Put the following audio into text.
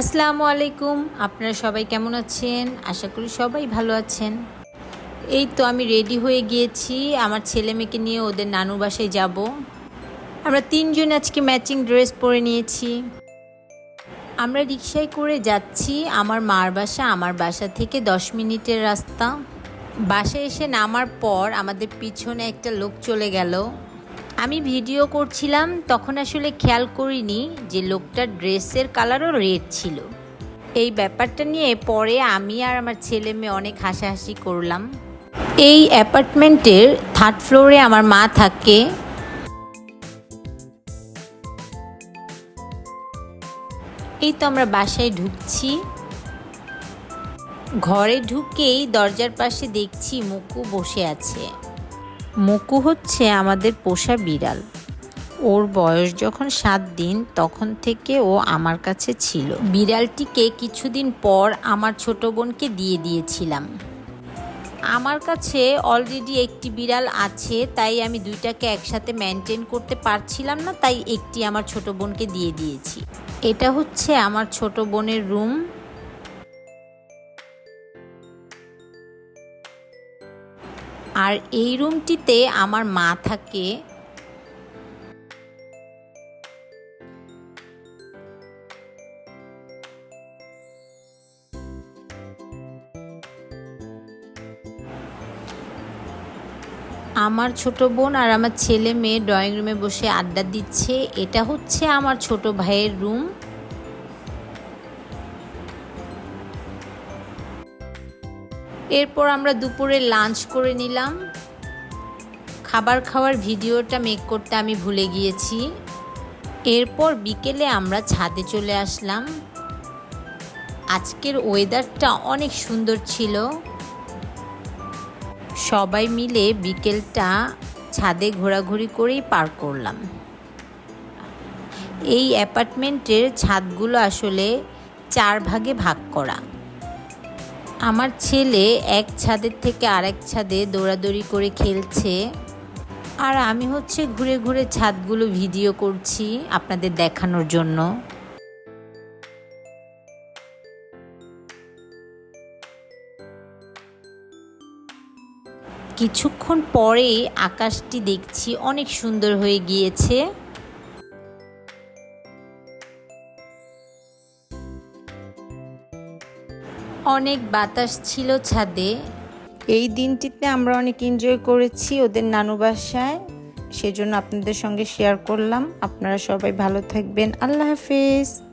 আসসালামু আলাইকুম। আপনারা সবাই কেমন আছেন? আশা করি সবাই ভালো আছেন। এই তো আমি রেডি হয়ে গিয়েছি। আমার ছেলে মেয়েকে নিয়ে ওদের নানুর বাসায় যাব। আমরা তিনজন আজকে ম্যাচিং ড্রেস পরে নিয়েছি। আমরা রিক্সায় করে যাচ্ছি। আমার মার বাসা, আমার বাসা থেকে দশ মিনিটের রাস্তা। বাসায় এসে নামার পর আমাদের পিছনে একটা লোক চলে গেল। আমি ভিডিও করছিলাম, তখন আসলে খেয়াল করিনি যে লোকটার ড্রেসের কালারও রেড ছিল। এই ব্যাপারটা নিয়ে পরে আমি আর আমার ছেলে মেয়ে অনেক হাসাহাসি করলাম। এই অ্যাপার্টমেন্টের থার্ড ফ্লোরে আমার মা থাকে। এই তো আমরা বাসায় ঢুকছি। ঘরে ঢুকেই দরজার পাশে দেখছি মুকু বসে আছে। মুকু হচ্ছে আমাদের পোষা বিড়াল। ওর বয়স যখন সাত দিন, তখন থেকে ও আমার কাছে ছিল। বিড়ালটিকে কিছুদিন পর আমার ছোট বোনকে দিয়ে দিয়েছিলাম। আমার কাছে অলরেডি একটি বিড়াল আছে, তাই আমি দুইটাকে একসাথে মেনটেন করতে পারছিলাম না, তাই একটি আমার ছোট বোনকে দিয়ে দিয়েছি। এটা হচ্ছে আমার ছোট বোনের রুম আর এই রুমটিতে আমার মা থাকে। আমার ছোট বোন আর আমার ছেলে মেয়ে ড্রয়িং রুমে বসে আড্ডা দিচ্ছে। এটা হচ্ছে আমার ছোট ভাইয়ের রুম। এরপর আমরা দুপুরে লাঞ্চ করে নিলাম। খাবার খাওয়ার ভিডিওটা মেক করতে আমি ভুলে গিয়েছি। এরপর বিকেলে আমরা ছাদে চলে আসলাম। আজকের ওয়েদারটা অনেক সুন্দর ছিল। সবাই মিলে বিকেলটা ছাদে ঘোরাঘুরি করেই পার করলাম। এই অ্যাপার্টমেন্টের ছাদগুলো আসলে চার ভাগে ভাগ করা। আমার ছেলে এক ছাদের থেকে আরেক ছাদে দৌড়াদৌড়ি করে খেলছে। আর আমি হচ্ছে ঘুরে ঘুরে ছাদগুলো ভিডিও করছি আপনাদের দেখানোর জন্য। কিছুক্ষণ পরেই আকাশটি দেখছি অনেক সুন্দর হয়ে গিয়েছে। অনেক বাতাস ছিল ছাদে। এই দিনটিতে আমরা অনেক এনজয় করেছি ওদের নানু বাসায়। সেজন্য আপনাদের সঙ্গে শেয়ার করলাম। আপনারা সবাই ভালো থাকবেন। আল্লাহ হাফিজ।